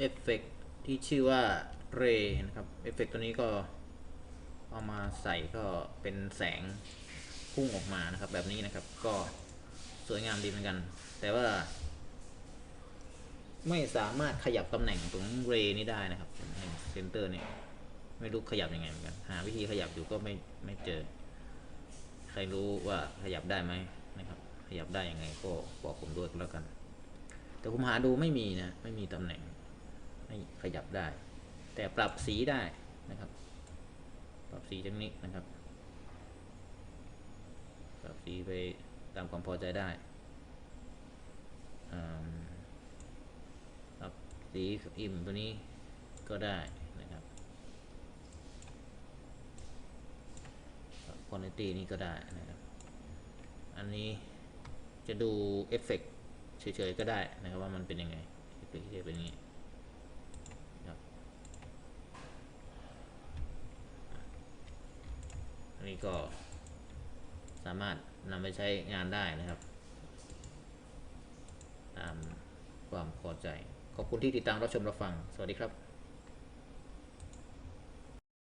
เอฟเฟกต์ที่ชื่อว่าเรนะครับเอฟเฟกต์ตัวนี้ก็เอามาใส่ก็เป็นแสงพุ่งออกมานะครับแบบนี้นะครับก็สวยงามดีเหมือนกัน แต่ว่า ไม่สามารถขยับตำแหน่งตรงเรนี้ได้นะครับเซนเตอร์เนี่ยไม่รู้ขยับยังไงเหมือนกัน หาวิธีขยับอยู่ก็ไม่ไม่เจอ ใครรู้ว่าขยับได้ไหมนะครับ ขยับได้ยังไงก็บอกผมด้วยแล้วกัน แต่ผมหาดูไม่มีนะ ไม่มีตำแหน่ง ให้ขยับได้ แต่ปรับสีได้นะครับ ปรับสีตรงนี้นะครับ ปรับสีไปตามความพอใจได้ปรับสีอิ่มตัวนี้ก็ได้นะครับปรับ quantity นี่ก็ได้นะครับ อันนี้จะดูเอฟเฟกต์เฉยๆก็ได้นะครับว่ามันเป็นยังไงเอฟเฟกต์จะเป็นอย่างนี้ครับอัน นี้ก็สามารถนำไปใช้งานได้นะครับ ตามความพอใจ ขอบคุณที่ติดตามรับชมรับฟัง สวัสดีครับ